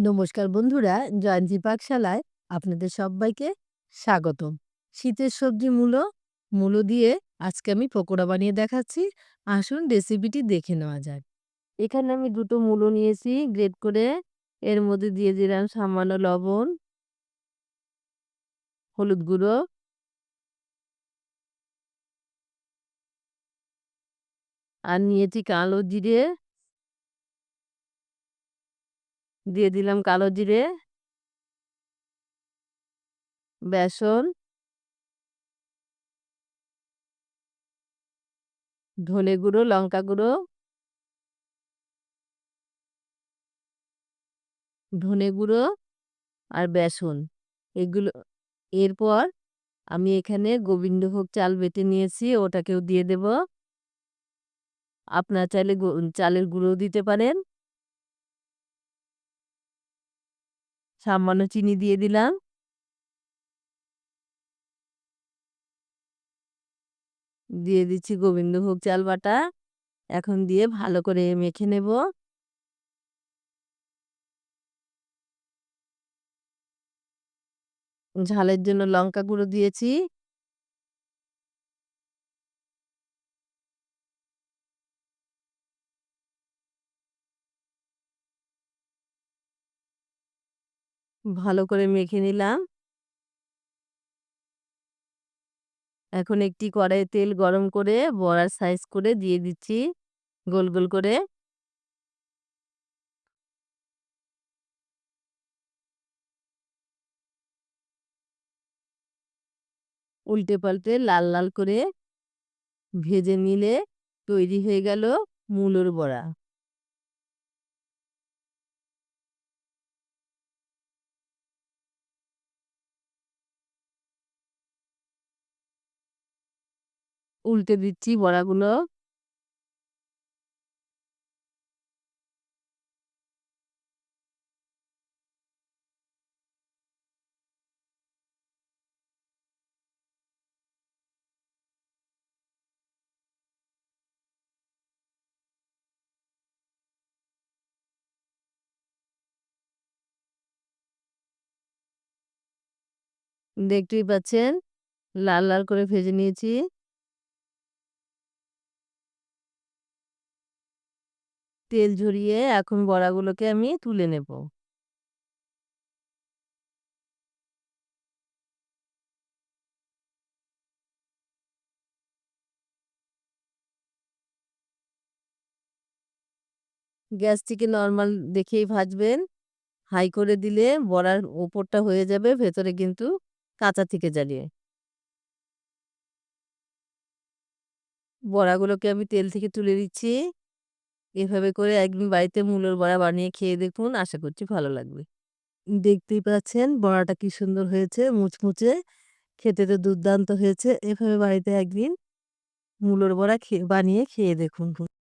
নমস্কার বন্ধুরা, জয়ন্তী পাকশালায় আপনাদের সবাইকে স্বাগতম। শীতের সবজি মূলো, মূলো দিয়ে আজকে আমি পকোড়া বানিয়ে দেখাচ্ছি। আসুন রেসিপিটি দেখে নেওয়া যাক। এখানে আমি দুটো মূলো নিয়েছি গ্রেট করে। এর মধ্যে দিয়ে দিলাম সামান্য লবণ, হলুদ গুঁড়ো, আর নিয়েছি কালো জিরে দিয়ে দিলাম কালো জিরে। বেসন। ধনে গুঁড়ো, লঙ্কা গুঁড়ো। ধনে গুঁড়ো আর বেসন। এগুলো, এরপর আমি এখানে গোবিন্দভোগ চাল বেটে নিয়েছি, ওটাকেও দিয়ে দেব। আপনার চাইলে চালের গুঁড়ো দিতে পারেন। সামান্য চিনি দিয়ে দিলাম। দিয়ে দিচ্ছি গোবিন্দভোগ চাল বাটা। এখন দিয়ে ভালো করে মেখে নেব। ঝালের জন্য লঙ্কা গুঁড়ো দিয়েছি। ভালো করে মেখে নিলাম। এখন একটি কড়াইয়ে তেল গরম করে বড়ার সাইজ করে দিয়ে দিচ্ছি, গোল গোল করে। উল্টে পাল্টে লাল লাল করে ভেজে নিলে তৈরি হয়ে গেল মূলোর বড়া। উল্টে দিচ্ছি বড়াগুলো। দেখতেই পাচ্ছেন? লাল লাল করে ভেজে নিয়েছি। তেল ঝরিয়ে এখন বড়াগুলোকে আমি তুলে নেব। গ্যাসটিকে নর্মাল দেখেই ভাজবেন। হাই করে দিলে বড়ার ওপরটা হয়ে যাবে, ভেতরে কিন্তু কাঁচা থেকে জ্বালিয়ে। বড়াগুলোকে আমি তেল থেকে তুলে দিচ্ছি এভাবে করে একদিন বাড়িতে মুলোর বড়া বানিয়ে খেয়ে দেখুন, আশা করছি ভালো লাগবে। দেখতেই পাচ্ছেন বড়াটা কি সুন্দর হয়েছে, মুচমুচে, খেতে তো দুর্দান্ত হয়েছে। এভাবে বাড়িতে একদিন মুলোর বড়া বানিয়ে খেয়ে দেখুন।